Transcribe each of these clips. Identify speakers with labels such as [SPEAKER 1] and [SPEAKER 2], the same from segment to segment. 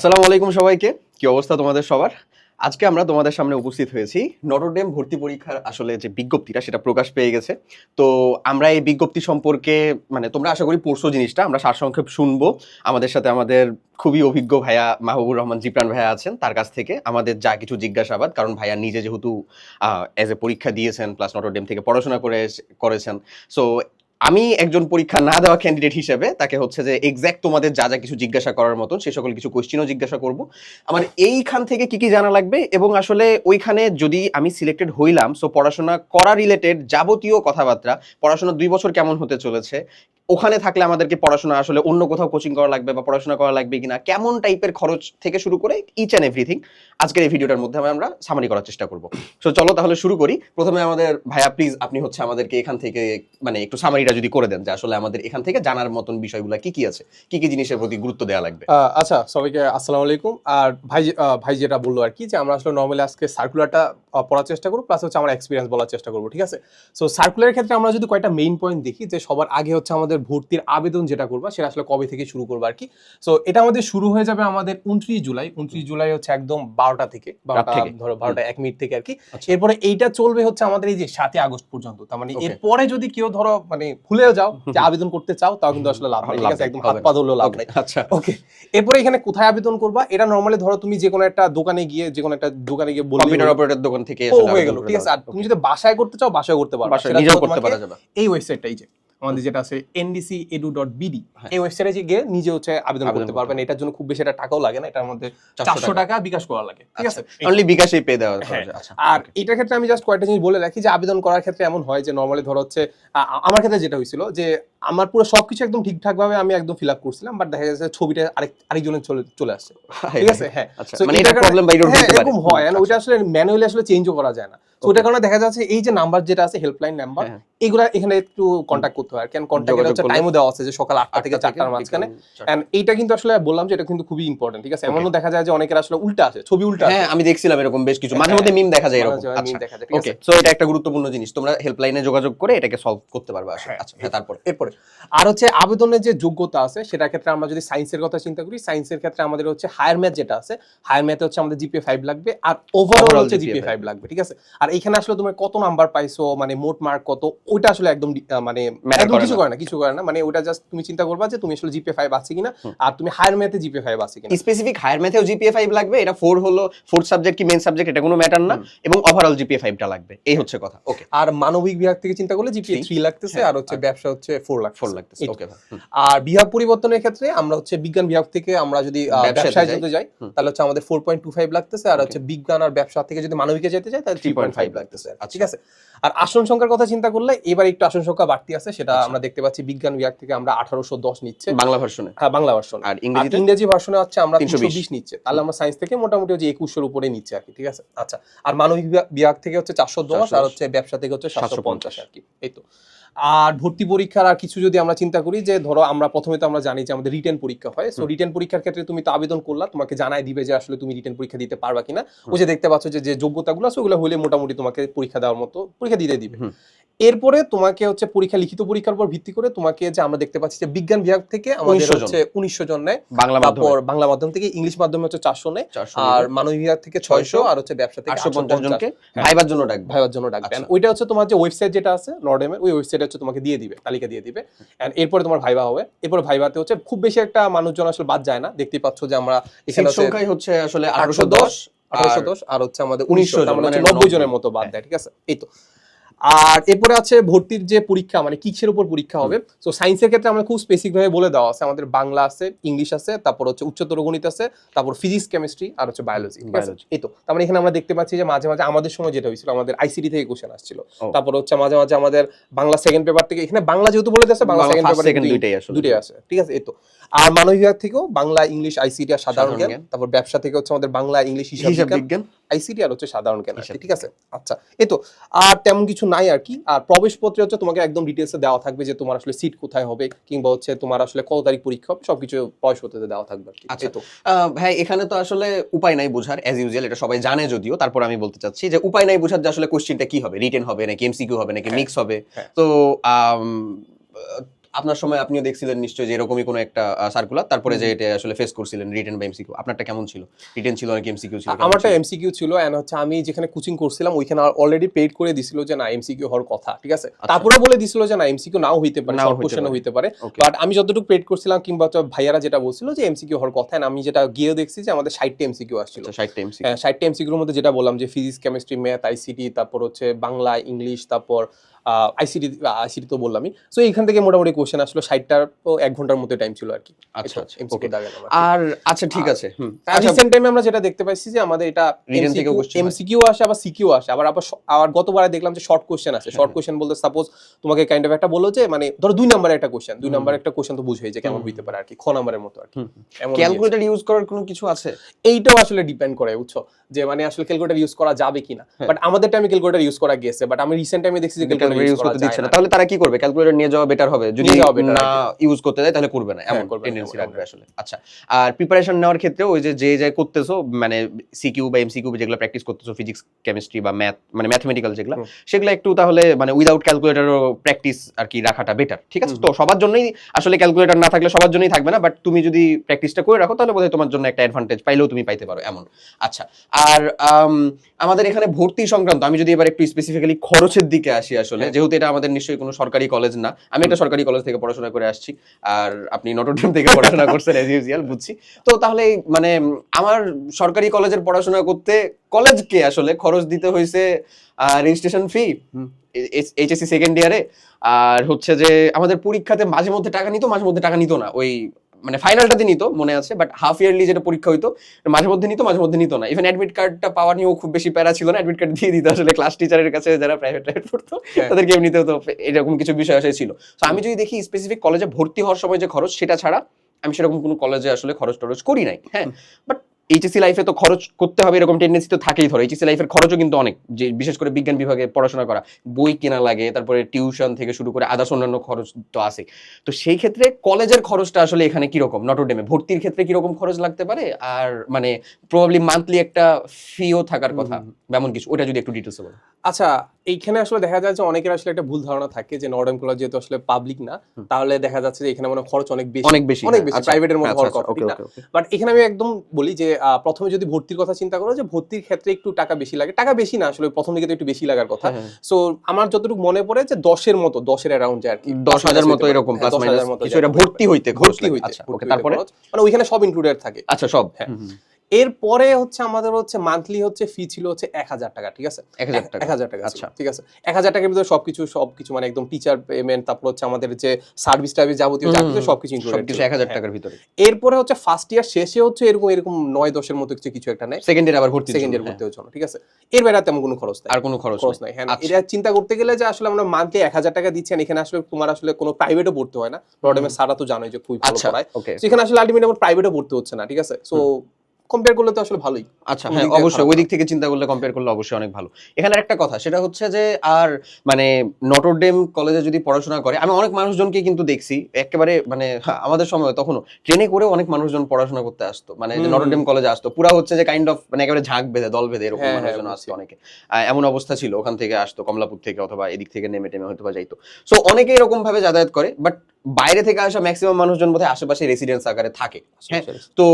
[SPEAKER 1] আসসালামু আলাইকুম সবাইকে। কি অবস্থা তোমাদের সবার? আজকে আমরা তোমাদের সামনে উপস্থিত হয়েছি নটরডেম ভর্তি পরীক্ষার আসলে যে বিজ্ঞপ্তিটা সেটা প্রকাশ পেয়ে গেছে। তো আমরা এই বিজ্ঞপ্তি সম্পর্কে মানে তোমরা আশা করি পরশু জিনিসটা, আমরা সারসংক্ষেপ শুনব। আমাদের সাথে আমাদের খুবই অভিজ্ঞ ভাইয়া মাহবুবুর রহমান জিপ্রান ভাইয়া আছেন তার কাছ থেকে। আমাদের যা কিছু জিজ্ঞাসাবাদ, কারণ ভাইয়া নিজে যেহেতু অ্যাজ এ পরীক্ষা দিয়েছেন প্লাস নটরডেম থেকে পড়াশোনা করে করেছেন। সো আমি একজন পরীক্ষা না দেওয়া ক্যান্ডিডেট হিসেবে তাকে হচ্ছে যে এক্স্যাক্ট তোমাদের যা যা কিছু জিজ্ঞাসা করার মতো সে সকল কিছু কোয়েশ্চিনও জিজ্ঞাসা করব। আমার এইখান থেকে কি কি জানা লাগবে এবং আসলে ওইখানে যদি আমি সিলেক্টেড হইলাম সো পড়াশোনা করা রিলেটেড যাবতীয় কথাবার্তা পড়াশোনা দুই বছর কেমন হতে চলেছে ওখানে থাকলে আমাদেরকে পড়াশোনা আসলে অন্য কোথাও কোচিং করা লাগবে বা পড়াশোনা করা লাগবে কিনা, কেমন টাইপের খরচ থেকে শুরু করে ইচ অ্যান্ড এভরিথিং আজকের এই ভিডিওটার মধ্যে আমরা সামারি করার চেষ্টা করব। সো চলো তাহলে শুরু করি। প্রথমে আমাদের, ভাইয়া প্লিজ আপনি হচ্ছে আমাদেরকে এখান থেকে মানে একটু সামারিটা যদি করে দেন যে আসলে আমাদের এখান থেকে জানার মতন বিষয়গুলো কি কি আছে, কি কি জিনিসের প্রতি গুরুত্ব দেওয়া লাগবে।
[SPEAKER 2] আচ্ছা সবাইকে আসসালামু আলাইকুম। আর ভাই ভাই যেটা বলল আর কি যে আমরা আসলে নর্মালি আজকে সার্কুলারটা পড়ার চেষ্টা করব প্লাস হচ্ছে আমার এক্সপিরিয়েন্স বলার চেষ্টা করব, ঠিক আছে? সো সার্কুলারের ক্ষেত্রে আমরা যদি কয়েকটা মেইন পয়েন্ট দেখি যে সবার আগে হচ্ছে আমাদের ভর্তির আবেদন যেটা করবা সেটা আসলে কবে থেকে শুরু করব আর কি? সো এটা আমাদের শুরু হয়ে যাবে আমাদের উনত্রিশ জুলাই। উনত্রিশ জুলাই হচ্ছে একদম বারোটা থেকে বারোটা ধরো বারোটা এক মিনিট থেকে আর কি।
[SPEAKER 1] আচ্ছা।
[SPEAKER 2] এরপরে এইটা চলবে হচ্ছে আমাদের এই যে সাতই আগস্ট পর্যন্ত। তার মানে এরপরে যদি কেউ ধরো মানে ভুলেও যাও যে আবেদন করতে চাও তাও কিন্তু আসলে লাভ নেই। ঠিক আছে একদম হাত পা ধরলেও লাভ নেই।
[SPEAKER 1] আচ্ছা।
[SPEAKER 2] ওকে এরপরে এখানে কোথায় আবেদন করবা? এটা নর্মালি ধরো তুমি যে কোনো একটা দোকানে গিয়ে যে কোনো একটা দোকানে গিয়ে বললে
[SPEAKER 1] কম্পিউটার অপারেটর দোকান থেকে
[SPEAKER 2] হয়ে গেল ঠিক আছে। আর তুমি যদি বাসায় করতে চাও বাসায় করতে পারো
[SPEAKER 1] নিজেও করতে পারা যাবে।
[SPEAKER 2] এই ওয়েবসাইটটাই যে। আমাদের যেটা আছে এনডিসি এডু ডট বিডি
[SPEAKER 1] হ্যাঁ।
[SPEAKER 2] এই ওয়েবসাইটে গিয়ে নিজে হচ্ছে আবেদন করতে পারবেন। এটার জন্য খুব বেশি একটা টাকাও লাগে না এটার মধ্যে চারশো টাকা। বিকাশ করা লাগে ঠিক আছে?
[SPEAKER 1] অনলি বিকাশেই পে দেওয়া
[SPEAKER 2] হ্যাঁ।
[SPEAKER 1] আচ্ছা।
[SPEAKER 2] আর এটার ক্ষেত্রে আমি জাস্ট কয়েকটা জিনিস বলে রাখি যে আবেদন করার ক্ষেত্রে এমন হয় যে নর্মালি ধরো হচ্ছে আমার ক্ষেত্রে যেটা হয়েছিল যে আমার পুরো সবকিছু একদম ঠিকঠাক ভাবে আমি একদম ফিল আপ করছিলাম বাট দেখা যাচ্ছে ছবিটা আরেক আরেকজনের চলে চলে আসছে। ঠিক আছে? হ্যাঁ।
[SPEAKER 1] আচ্ছা মানে এটা প্রবলেম বাইরে
[SPEAKER 2] হ্যাঁ
[SPEAKER 1] হতে পারে।
[SPEAKER 2] এরকম হয়।
[SPEAKER 1] আচ্ছা।
[SPEAKER 2] ওইটা আসলে ম্যানুয়ালি আসলে চেঞ্জও করা যায় না। তো ওটার কারণে দেখা যাচ্ছে এই যে নাম্বার যেটা আছে হেল্পলাইন নাম্বার
[SPEAKER 1] হ্যাঁ।
[SPEAKER 2] এগুলা এখানে একটু কন্ট্যাক্ট করতে হয় কন্ট্যাক্ট হচ্ছে টাইমও দেওয়া আছে যে সকাল আটটা থেকে চারটার মাঝখানে। এন্ড এইটা কিন্তু আসলে বললাম যে এটা কিন্তু খুবই ইম্পর্টেন্ট ঠিক আছে? এমনও দেখা যায় যে অনেকের আসলে উল্টা আছে ছবি উল্টা
[SPEAKER 1] হ্যাঁ আমি দেখছিলাম এরকম বেশ কিছু। মাঝে
[SPEAKER 2] হ্যাঁ,
[SPEAKER 1] মধ্যে মিম দেখা যায় এরকম। আচ্ছা
[SPEAKER 2] meme দেখা যায়, ঠিক
[SPEAKER 1] ওকে সো এটা একটা গুরুত্বপূর্ণ জিনিস। তোমরা হেল্পলাইনে যোগাযোগ করে এটাকে সলভ করতে পারবে আসলে আচ্ছা হ্যাঁ তারপর
[SPEAKER 2] এরপরে। আর হচ্ছে আবেদনের যে যোগ্যতা আছে সেটার ক্ষেত্রে আমরা যদি সায়েন্সের কথা চিন্তা করি সায়েন্সের ক্ষেত্রে আমাদের হচ্ছে হায়ার ম্যাথ যেটা আছে হায়ার ম্যাথে হচ্ছে আমাদের জিপিএ ফাইভ লাগবে আর ওভারঅল হচ্ছে জিপিএ ফাইভ লাগবে ঠিক আছে? আর এখানে আসলে তুমি কত নাম্বার পাইছো মানে মোট মার্ক কত ওইটা আসলে একদম মানে একদম কিছু করে না কিছু করে না। মানে ওটা জাস্ট তুমি চিন্তা করবা যে তুমি আসলে জিপিএ ফাইভ আছে কিনা আর তুমি হায়ার ম্যাথে জিপিএ আছে কিনা।
[SPEAKER 1] স্পেসিফিক হায়ার ম্যাথেও জিপিএ লাগবে এটা হলো ফোর্থ সাবজেক্ট কি সাবজেক্ট এটা কোনো ম্যাটার না। এবং ওভারঅল জিপিএ লাগবে এই হচ্ছে কথা ওকে
[SPEAKER 2] আর মানবিক বিভাগ থেকে চিন্তা করলে জিপিএ লাগতেছে
[SPEAKER 1] হ্যাঁ,
[SPEAKER 2] আর হচ্ছে ব্যবসা হচ্ছে লাখ
[SPEAKER 1] লাগতেছে। ওকে
[SPEAKER 2] আর বিভাগ পরিবর্তনের ক্ষেত্রে আমরা হচ্ছে বিজ্ঞান বিভাগ থেকে আমরা যদি ব্যবসায় যেতে যাই তাহলে হচ্ছে আমাদের ফোর পয়েন্ট টু ফাইভ লাগতেছে আর হচ্ছে বিজ্ঞান আর ব্যবসা থেকে যদি মানবিকে যেতে যাই তাহলে থ্রি পয়েন্ট ফাইভ
[SPEAKER 1] 3.5
[SPEAKER 2] লাগতেছে
[SPEAKER 1] আচ্ছা।
[SPEAKER 2] ঠিক আছে? আর আসন সংখ্যার কথা চিন্তা করলে এবার একটু আসন সংখ্যা বাড়তি আছে সেটা
[SPEAKER 1] আচ্ছা।
[SPEAKER 2] আমরা দেখতে পাচ্ছি বিজ্ঞান বিভাগ থেকে আমরা আঠারোশো দশ নিচ্ছে।
[SPEAKER 1] বাংলা ভার্সনে?
[SPEAKER 2] হ্যাঁ বাংলা ভার্সন।
[SPEAKER 1] আর ইংরেজি
[SPEAKER 2] ইংরেজি ভার্সনে হচ্ছে আমরা
[SPEAKER 1] 320
[SPEAKER 2] তিনশো বিশ। নিচ্ছে। তাহলে আমরা সায়েন্স থেকে মোটামুটি যে একুশের উপরে নিচ্ছে আর কি ঠিক আছে? আচ্ছা আর মানবিক বিভাগ- বিভাগ থেকে হচ্ছে চারশো দশ আর হচ্ছে ব্যবসা থেকে হচ্ছে সাতশো পঞ্চাশ। আর কি এই তো। আর ভর্তি পরীক্ষার আর কিছু যদি আমরা চিন্তা করি যে ধরো আমরা প্রথমে তো আমরা জানি যে আমাদের রিটেন পরীক্ষা হয়। সো রিটেন পরীক্ষার ক্ষেত্রে তুমি তো আবেদন করলা তোমাকে জানাই দিবে যে আসলে তুমি রিটেন পরীক্ষা দিতে পারবা কিনা। ওই যে দেখতে পাচ্ছ যে যে যোগ্যতাগুলো আছে ওগুলো হলে মোটামুটি তোমাকে পরীক্ষা দেওয়ার মতো পরীক্ষা দিতে দিবে। এরপরে তোমাকে হচ্ছে পরীক্ষা লিখিত পরীক্ষার উপর ভিত্তি করে তোমাকে যে আমরা দেখতে পাচ্ছি যে বিজ্ঞান বিভাগ থেকে আমাদের হচ্ছে উনিশশো জন নেয়।
[SPEAKER 1] বাংলা মাধ্যমে।
[SPEAKER 2] তারপর বাংলা মাধ্যম থেকে ইংলিশ মাধ্যমে হচ্ছে চারশো নেয়। আর মানবিক বিভাগ থেকে ছয়শো। আর হচ্ছে ব্যবসা থেকে
[SPEAKER 1] 850 জনকে
[SPEAKER 2] হ্যাঁ।
[SPEAKER 1] ভাইবার জন্য ডাকবে।
[SPEAKER 2] ভাইবার জন্য ডাকবে।
[SPEAKER 1] আচ্ছা।
[SPEAKER 2] ওইটা হচ্ছে তোমার যে ওয়েবসাইট যেটা আছে নর্ডেমের ওই ওয়েবসাইট হচ্ছে তোমাকে দিয়ে দিবে তালিকা দিয়ে দিবে। এন্ড এরপরে তোমার ভাইবা হবে। এরপরে ভাইবাতে হচ্ছে খুব বেশি একটা মানুষজন আসলে বাদ যায় না। দেখতেই পাচ্ছ যে আমরা এখানে হচ্ছে
[SPEAKER 1] সংখ্যাই হচ্ছে আসলে
[SPEAKER 2] আঠারোশো দশ আঠারোশো দশ আর হচ্ছে আমাদের উনিশশো মানে
[SPEAKER 1] মানে
[SPEAKER 2] নব্বই জনের মতো বাদ দেয় ঠিক আছে? এই তো। আর এরপরে আছে ভর্তির যে পরীক্ষা মানে কিসের উপর পরীক্ষা হবে? তো সায়েন্সের ক্ষেত্রে আমরা খুব স্পেসিফিক ভাবে বলে দেওয়া আছে। আমাদের বাংলা আছে ইংলিশ আছে তারপর হচ্ছে উচ্চতর গণিত আছে তারপর ফিজিক্স কেমিস্ট্রি আর হচ্ছে বায়োলজি আছে এই তো। তার মানে এখানে আমরা দেখতে পাচ্ছি যে মাঝে মাঝে আমাদের সময় যেটা হয়েছিল আমাদের আইসিডি থেকে কোশ্চেন আসছিল। তারপর হচ্ছে মাঝে মাঝে আমাদের বাংলা সেকেন্ড পেপার থেকে এখানে বাংলা যেহেতু বলে দিয়েছে বাংলা
[SPEAKER 1] বাংলা
[SPEAKER 2] সেকেন্ড পেপার
[SPEAKER 1] দুইটাই আসলে।
[SPEAKER 2] দুটোই আছে ঠিক আছে? এই তো। আর মানবিক বিভাগ থেকেও বাংলা ইংলিশ আইসিডি আর সাধারণ জ্ঞান। তারপর ব্যবসা থেকে হচ্ছে আমাদের বাংলা ইংলিশ হিসাব বিজ্ঞান আইসিডি আর হচ্ছে সাধারণ জ্ঞান। ঠিক আছে? আচ্ছা এই তো আর তেমন কিছু নাই আর কি। আর প্রবেশপত্রে হচ্ছে তোমাকে একদম ডিটেলসে দেওয়া থাকবে যে তোমার আসলে সিট কোথায় হবে কিংবা হচ্ছে তোমার আসলে কত তারিখ পরীক্ষা হবে সবকিছু প্রবেশপত্রে দেওয়া থাকবে আর কি।
[SPEAKER 1] আচ্ছা।
[SPEAKER 2] তো।
[SPEAKER 1] ভাই এখানে তো আসলে উপায় নাই বোঝার অ্যাজ ইউজুয়াল এটা সবাই জানে যদিও। তারপর আমি বলতে চাচ্ছি যে উপায় নাই বোঝার যে আসলে কোশ্চেনটা কি হবে? রিটেন হবে নাকি এমসিকিউ হবে নাকি
[SPEAKER 2] হ্যাঁ,
[SPEAKER 1] মিক্স হবে?
[SPEAKER 2] হ্যাঁ।
[SPEAKER 1] তো আপনার সময় আপনিও দেখছিলেন নিশ্চয়ই যে এরকমই কোনো একটা সার্কুলার তারপরে যে এটা আসলে ফেস করছিলেন রিটেন বা এমসিকিউ আপনারটা কেমন ছিল? রিটেন ছিল নাকি এমসিকিউ ছিল?
[SPEAKER 2] আমারটা এমসিকিউ ছিল এন্ড হচ্ছে আমি যেখানে কোচিং করছিলাম ওইখানে অলরেডি পেড করে দিছিল যে না এমসিকিউ হওয়ার কথা ঠিক আছে? তারপরে বলে দিছিল যে না এমসিকিউ নাও হইতে পারে শর্ট
[SPEAKER 1] হইতে পারে।
[SPEAKER 2] হইতে পারে। বাট আমি যতটুকু পেড করছিলাম কিংবা ভাইয়ারা যেটা বলছিল যে এমসিকিউ হওয়ার কথা and আমি যেটা গিয়ে দেখছি যে আমাদের ষাটটা এমসিকিউ আসছিল।
[SPEAKER 1] আচ্ছা ষাটটা এমসিকিউ
[SPEAKER 2] হ্যাঁ, ষাটটা এমসিকিউর মধ্যে যেটা বললাম যে ফিজিক্স কেমিস্ট্রি ম্যাথ আইসিটি তারপর হচ্ছে বাংলা ইংলিশ তারপর আইসিটি আইসিটি তো বললামই। সো এইখান থেকে মোটামুটি কোশ্চেন আসলো। ষাটটার তো এক ঘণ্টার মতো টাইম ছিল আর কি।
[SPEAKER 1] আচ্ছা আচ্ছা আর আচ্ছা ঠিক আছে
[SPEAKER 2] আর
[SPEAKER 1] আচ্ছা
[SPEAKER 2] রিসেন্ট টাইমে আমরা যেটা দেখতে পাইছি যে আমাদের এটা এমসিকিউ আসে আবার সিকিউ আসে। আবার আবার আবার গতবারে দেখলাম যে শর্ট কোশ্চেন আসে। শর্ট কোশ্চেন বলতে সাপোজ তোমাকে কাইন্ড অফ একটা বলল যে মানে ধরো দুই নাম্বারের একটা কোশ্চেন দুই নাম্বারের একটা কোশ্চেন তো বুঝে যে কেমন হইতে পারে আর কি। খ নাম্বারের মতো আর কি।
[SPEAKER 1] ক্যালকুলেটর ইউজ করার কোনো কিছু আছে?
[SPEAKER 2] এইটাও আসলে ডিপেন্ড করে বুঝছ? যে মানে আসলে ক্যালকুলেটর ইউজ করা যাবে কিনা।
[SPEAKER 1] হ্যাঁ।
[SPEAKER 2] বাট আমাদের টাইমে ক্যালকুলেটর ইউজ করা গেছে। বাট আমি রিসেন্ট টাইমে দেখছি যে ক্যালকুলেটর ইউজ
[SPEAKER 1] করতে দিচ্ছে না। তাহলে তারা কি করবে? ক্যালকুলেটর নিয়ে যাওয়া বেটার হবে। যদি না ইউজ করতে দেয় তাহলে করবে না। এমন
[SPEAKER 2] হ্যাঁ, করবে
[SPEAKER 1] টেন্ডেন্সি রাখবে আসলে। আচ্ছা আর প্রিপারেশন নেওয়ার ক্ষেত্রে ওই যে যে যাই করতেছো মানে সিকিউ বা এমসিকিউ যেগুলো প্র্যাকটিস করতেছো ফিজিক্স কেমিস্ট্রি বা ম্যাথ মানে ম্যাথমেটিক্যাল যেগুলো সেগুলো একটু তাহলে মানে উইদাউট ক্যালকুলেটরও প্র্যাকটিস আর কি রাখাটা বেটার ঠিক আছে? তো সবার জন্যই আসলে ক্যালকুলেটর না থাকলে সবার জন্যই থাকবে না বাট তুমি যদি প্র্যাকটিসটা করে রাখো তাহলে বোধহয় তোমার জন্য একটা অ্যাডভান্টেজ পাইলেও তুমি পাইতে পারো এমন। আচ্ছা আর আম, আমাদের এখানে ভর্তি সংক্রান্ত আমি যদি এবার একটু স্পেসিফিক্যালি খরচের দিকে আসি আসলে
[SPEAKER 2] হ্যাঁ।
[SPEAKER 1] যেহেতু এটা আমাদের নিশ্চয়ই কোনো সরকারি কলেজ না আমি একটা সরকারি কলেজ থেকে পড়াশোনা করে আসছি আর আপনি নটরডেম থেকে পড়াশোনা করছেন এজ ইউজুয়াল বুঝছি তো তাহলে মানে আমার সরকারি কলেজের পড়াশোনা করতে কলেজকে আসলে খরচ দিতে হয়েছে রেজিস্ট্রেশন ফি। এইচএসসি সেকেন্ড ইয়ারে আর হচ্ছে যে আমাদের পরীক্ষাতে মাঝে মধ্যে টাকা নিত মাঝে মধ্যে টাকা নিত না ওই মানে ফাইনালটাতে নিত মনে আছে বাট হাফ ইয়ারলি যেটা পরীক্ষা হইতো মাঝে মধ্যে নিত মাঝে মধ্যে নিত না। ইভেন অ্যাডমিট কার্ডটা পাওয়া নিয়েও খুব বেশি প্যারা ছিল না অ্যাডমিট কার্ড দিয়ে দিত আসলে ক্লাস টিচারের কাছে যারা প্রাইভেট প্রাইভেট পড়তো
[SPEAKER 2] হ্যাঁ।
[SPEAKER 1] তাদেরকে এমনিতেও হতো এরকম কিছু বিষয় আসে ছিল। তো আমি যদি দেখি স্পেসিফিক কলেজে ভর্তি হওয়ার সময় যে খরচ সেটা ছাড়া আমি সেরকম কোনো কলেজে আসলে খরচ টরচ করি নাই। হ্যাঁ বাট এইচএসসি লাইফে তো খরচ করতে হবে এরকম টেন্ডেন্সি তো থাকেই ধরো। এইচএসি লাইফের খরচও কিন্তু অনেক। যে বিশেষ করে বিজ্ঞান বিভাগে পড়াশোনা করা বই কেনা লাগে তারপরে টিউশন থেকে শুরু করে আদার্স অন্যান্য খরচ তো আছে। তো সেই ক্ষেত্রে কলেজের খরচটা আসলে এখানে কীরকম? নটরডেমে ভর্তির ক্ষেত্রে কীরকম খরচ লাগতে পারে? আর মানে প্রবাবলি মান্থলি একটা ফিও থাকার কথা এমন কিছু ওটা যদি একটু ডিটেলসে বলো।
[SPEAKER 2] আচ্ছা এইখানে আসলে দেখা যায় যে অনেকের আসলে একটা ভুল ধারণা থাকে যে নর্ডেন কলেজ যেহেতু আসলে পাবলিক না তাহলে দেখা যাচ্ছে যে এখানে মানে খরচ অনেক বেশি।
[SPEAKER 1] অনেক বেশি
[SPEAKER 2] অনেক
[SPEAKER 1] হ্যাঁ,
[SPEAKER 2] বেশি
[SPEAKER 1] আচ্ছা,
[SPEAKER 2] প্রাইভেটের মধ্যে
[SPEAKER 1] আচ্ছা,
[SPEAKER 2] হওয়ার
[SPEAKER 1] আচ্ছা,
[SPEAKER 2] কথা। না. বাট এখানে আমি একদম বলি যে প্রথমে যদি ভর্তির কথা চিন্তা করো যে ভর্তির ক্ষেত্রে একটু টাকা বেশি লাগে। টাকা বেশি না আসলে প্রথম দিকে তো একটু বেশি লাগার কথা।
[SPEAKER 1] হ্যাঁ, হ্যাঁ।
[SPEAKER 2] সো আমার যতটুকু মনে পড়ে যে দশের মতো দশের অ্যারাউন্ড যায় আর কি।
[SPEAKER 1] দশ হাজার মতো এরকম প্লাস
[SPEAKER 2] হ্যাঁ, 10,000
[SPEAKER 1] মাইনাস কিছু এটা ভর্তি হইতে খরচ
[SPEAKER 2] ভর্তি হইতে
[SPEAKER 1] আচ্ছা তারপরে?
[SPEAKER 2] মানে ওইখানে সব ইনক্লুডেড থাকে।
[SPEAKER 1] আচ্ছা সব
[SPEAKER 2] হ্যাঁ। এরপরে হচ্ছে আমাদের হচ্ছে মান্থলি হচ্ছে ফি ছিল হচ্ছে এক হাজার টাকা ঠিক আছে?
[SPEAKER 1] এক হাজার টাকা।
[SPEAKER 2] এক হাজার টাকা
[SPEAKER 1] আচ্ছা।
[SPEAKER 2] আচ্ছা। ঠিক আছে? এক হাজার টাকার ভিতরে সবকিছু সবকিছু মানে একদম টিচার পেমেন্ট তারপর হচ্ছে আমাদের যে সার্ভিস টাইপের যাবতীয় যা কিছু সবকিছু
[SPEAKER 1] এক হাজার
[SPEAKER 2] হ্যাঁ।
[SPEAKER 1] টাকার ভিতরে।
[SPEAKER 2] এরপরে হচ্ছে ফার্স্ট ইয়ার শেষে হচ্ছে এরকম এরকম নয় দশের মতো কিছু কিছু একটা নেয়।
[SPEAKER 1] সেকেন্ড ইয়ার আবার ভর্তি
[SPEAKER 2] সেকেন্ড ইয়ার ভর্তি হচ্ছে ঠিক আছে? এর বাইরে তেমন কোনো খরচ নাই।
[SPEAKER 1] আর কোনো খরচ
[SPEAKER 2] খরচ
[SPEAKER 1] নাই।
[SPEAKER 2] হ্যাঁ।
[SPEAKER 1] আচ্ছা।
[SPEAKER 2] এটা চিন্তা করতে গেলে যে আসলে আমরা মান্থলি এক হাজার টাকা দিচ্ছেন এখানে আসলে তোমার আসলে কোনো প্রাইভেটও পড়তে হয় না। রডেমের সারা তো জানোই যে খুবই ভালো
[SPEAKER 1] আচ্ছা
[SPEAKER 2] পড়ায়। So আসলে আলটিমেট আমার প্রাইভেটও পড়তে হচ্ছে না ঠিক আছে? সো কম্পেয়ার করলে তো আসলে ভালোই।
[SPEAKER 1] আচ্ছা হ্যাঁ অবশ্যই। ওই দিক থেকে চিন্তা করলে কম্পেয়ার করলে অবশ্যই অনেক ভালো। এখানে একটা কথা সেটা হচ্ছে যে আর মানে নটরডেম কলেজে যদি পড়াশোনা করে আমি অনেক মানুষজনকে কিন্তু দেখছি একেবারে মানে আমাদের সময় তখনও ট্রেনে করে অনেক মানুষজন পড়াশোনা করতে আসতো। মানে নটরডেম কলেজে আসতো। পুরা হচ্ছে যে কাইন্ড অফ মানে একেবারে ঝাঁক বেঁধে দল বেঁধে এরকম
[SPEAKER 2] হ্যাঁ, হ্যাঁ,
[SPEAKER 1] মানুষজন। আসতো অনেকে। এমন অবস্থা ছিল। ওখান থেকে আসতো কমলাপুর থেকে অথবা এদিক থেকে নেমে টেমে হয়তো বা যাইতো। সো অনেকে এরকম ভাবে যাতায়াত করে বাট বাইরে থেকে আসা ম্যাক্সিমাম মানুষজন বোধহয় আশেপাশে রেসিডেন্স আকারে থাকে। হ্যাঁ তো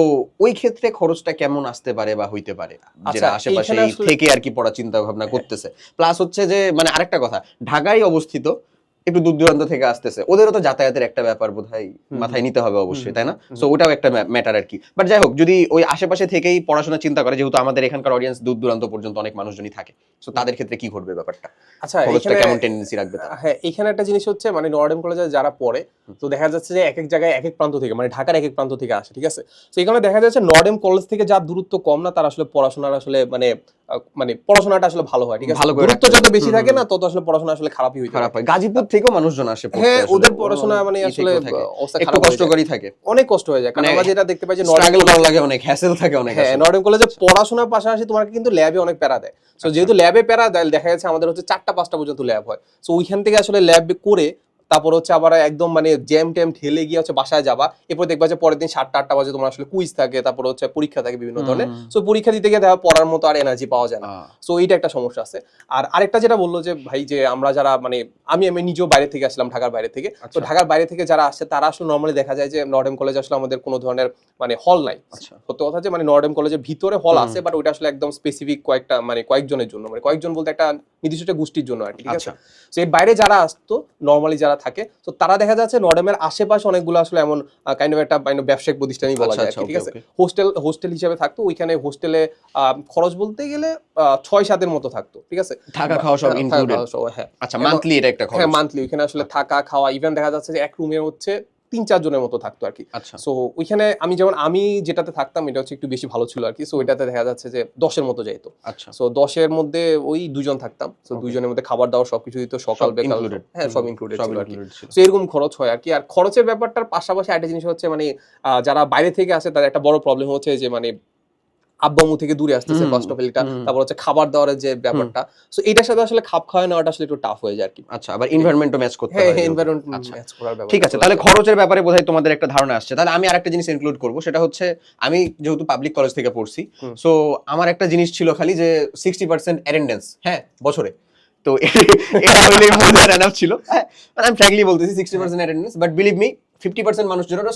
[SPEAKER 1] ওই ক্ষেত্রে খরচটা কেমন আসতে পারে বা হইতে পারে? যেটা
[SPEAKER 2] আচ্ছা,
[SPEAKER 1] আশেপাশে থেকে আর কি পড়া চিন্তা ভাবনা
[SPEAKER 2] হ্যাঁ।
[SPEAKER 1] করতেছে। প্লাস হচ্ছে যে মানে আরেকটা কথা ঢাকায় অবস্থিত একটু দূর দূরান্ত থেকে আসতেছে। ওদেরও তো যাতায়াতের একটা ব্যাপার
[SPEAKER 2] হুম,
[SPEAKER 1] মাথায় নিতে হবে অবশ্যই তাই না? সো ওটাও একটা ম্যাটার আর কি। বাট যাই হোক যদি ওই আশেপাশে থেকেই পড়াশোনা চিন্তা করে যেহেতু আমাদের এখানকার অডিয়েন্স দূর দূরান্ত পর্যন্ত অনেক মানুষজনই থাকে সো তাদের ক্ষেত্রে কি ঘটবে ব্যাপারটা?
[SPEAKER 2] আচ্ছা
[SPEAKER 1] কেমন টেন্ডেন্সি রাখবে
[SPEAKER 2] হ্যাঁ এখানে একটা জিনিস হচ্ছে মানে নর্ডেম কলেজে যারা পড়ে তো দেখা যাচ্ছে যে এক এক জায়গায় এক এক প্রান্ত থেকে মানে ঢাকার এক এক প্রান্ত থেকে আসে ঠিক আছে? তো এখানে দেখা যাচ্ছে নর্ডেম কলেজ থেকে যার দূরত্ব কম না তার আসলে পড়াশোনার আসলে মানে মানে পড়াশোনাটা আসলে ভালো হয় ঠিক আছে?
[SPEAKER 1] ভালো করে
[SPEAKER 2] যত বেশি থাকে না তত আসলে পড়াশোনা আসলে খারাপই হইতে
[SPEAKER 1] খারাপ হয়। গাজীপুর থেকেও মানুষজন আসে
[SPEAKER 2] হ্যাঁ ওদের পড়াশোনা মানে আসলে
[SPEAKER 1] একটু কষ্টকরই থাকে।
[SPEAKER 2] অনেক কষ্ট হয়ে যায়। কারণ
[SPEAKER 1] মানে
[SPEAKER 2] আমরা যেটা দেখতে পাই যে
[SPEAKER 1] স্ট্রাগল করা লাগে অনেক হ্যাসেল থাকে অনেক
[SPEAKER 2] হ্যাঁ নর্ডেন কলেজে পড়াশোনার পাশাপাশি তোমাকে কিন্তু ল্যাবে অনেক প্যারা দেয়। সো যেহেতু ল্যাবে প্যারা দেয় দেখা যাচ্ছে আমাদের হচ্ছে চারটা পাঁচটা পর্যন্ত ল্যাব হয়। সো ওইখান থেকে আসলে ল্যাব করে তারপর হচ্ছে আবার একদম মানে জ্যাম ট্যাম ঠেলে গিয়ে হচ্ছে বাসায় যাবা। এরপর দেখবা যে পরের দিন সাতটা আটটা বাজে তোমার আসলে কুইজ থাকে তারপর হচ্ছে পরীক্ষা থাকে বিভিন্ন ধরনের। সো পরীক্ষা দিতে গিয়ে দেখা পড়ার মতো আর এনার্জি পাওয়া যায় না। সো এইটা একটা সমস্যা আছে। আর আরেকটা যেটা বলল যে ভাই যে আমরা যারা মানে আমি আমি নিজেও বাইরে থেকে আসলাম ঢাকার বাইরে থেকে। তো
[SPEAKER 1] আচ্ছা।
[SPEAKER 2] ঢাকার বাইরে থেকে যারা আসছে তারা আসলে নর্মালি দেখা যায় যে নর্ডেম কলেজ আসলে আমাদের কোনো ধরনের মানে হল নাই।
[SPEAKER 1] আচ্ছা।
[SPEAKER 2] সত্য কথা যে মানে নর্ডেম কলেজের ভিতরে হল। আছে বাট ওইটা আসলে একদম স্পেসিফিক কয়েকটা মানে কয়েকজনের জন্য। মানে কয়েকজন বলতে একটা নির্দিষ্ট গোষ্ঠীর জন্য আর কি ঠিক আছে?
[SPEAKER 1] আচ্ছা।
[SPEAKER 2] তো এর বাইরে যারা আসতো নর্মালি যারা থাকে। তো তারা দেখা যাচ্ছে নর্ডেমের আশেপাশে অনেকগুলো আসলে এমন কাইন্ড অফ একটা ব্যবসায়িক প্রতিষ্ঠানই বলা
[SPEAKER 1] আচ্ছা,
[SPEAKER 2] যায়।
[SPEAKER 1] আচ্ছা,
[SPEAKER 2] ঠিক আছে? হোস্টেল হোস্টেল হিসেবে থাকতো ওইখানে হোস্টেলে খরচ বলতে গেলে আহ, ছয় সাতের মতো থাকতো। ঠিক আছে?
[SPEAKER 1] থাকা খাওয়া সব ইনক্লুডেড
[SPEAKER 2] হ্যাঁ।
[SPEAKER 1] আচ্ছা মান্থলি এটা একটা খরচ।
[SPEAKER 2] হ্যাঁ মান্থলি ওইখানে আসলে থাকা খাওয়া ইভেন দেখা যাচ্ছে যে এক রুমে হচ্ছে তিন চার জনের মতো থাকতো আর কি।
[SPEAKER 1] আচ্ছা।
[SPEAKER 2] সো ওইখানে আমি যেমন আমি যেটাতে থাকতাম এটা হচ্ছে একটু বেশি ভালো ছিল আর কি। সো এটাতে দেখা যাচ্ছে যে দশের মতো যাইতো।
[SPEAKER 1] আচ্ছা।
[SPEAKER 2] সো দশের মধ্যে ওই দুজন থাকতাম। সো দুজনের মধ্যে খাবার দাবার সবকিছু দিত সকাল বেকাল। হ্যাঁ সব ইনক্লুডেড ছিল আর কি। সো এরকম খরচ হয় আর কি। আর খরচের ব্যাপারটার পাশাপাশি একটা জিনিস হচ্ছে মানে আহ, যারা বাইরে থেকে আসে তাদের একটা বড় প্রবলেম হচ্ছে যে মানে আব্বু আম্মু থেকে দূরে আসতেছে ফার্স্ট অফ এটা। তারপর হচ্ছে খাবার দাওয়ার যে ব্যাপারটা। সো এটার সাথে আসলে খাপ খাওয়ায় নেওয়াটা আসলে একটু টাফ হয়ে যায় আর কি।
[SPEAKER 1] আচ্ছা আবার এনভায়রনমেন্টও ম্যাচ করতে
[SPEAKER 2] হ্যাঁ
[SPEAKER 1] হয়
[SPEAKER 2] এনভায়রনমেন্ট
[SPEAKER 1] আচ্ছা।
[SPEAKER 2] ম্যাচ করার ব্যাপার
[SPEAKER 1] ঠিক আছে তাহলে খরচের ব্যাপারে বোধহয় তোমাদের একটা ধারণা আসছে। তাহলে আমি আরেকটা জিনিস ইনক্লুড করব সেটা হচ্ছে আমি যেহেতু পাবলিক কলেজ থেকে পড়ছি। সো আমার একটা জিনিস ছিল খালি যে সিক্সটি পার্সেন্ট অ্যাটেন্ডেন্স হ্যাঁ বছরে। তো এটা হলে এনাফ ছিল। হ্যাঁ আমি ফ্র্যাঙ্কলি বলতেছি sixty percent attendance but believe me fifty percent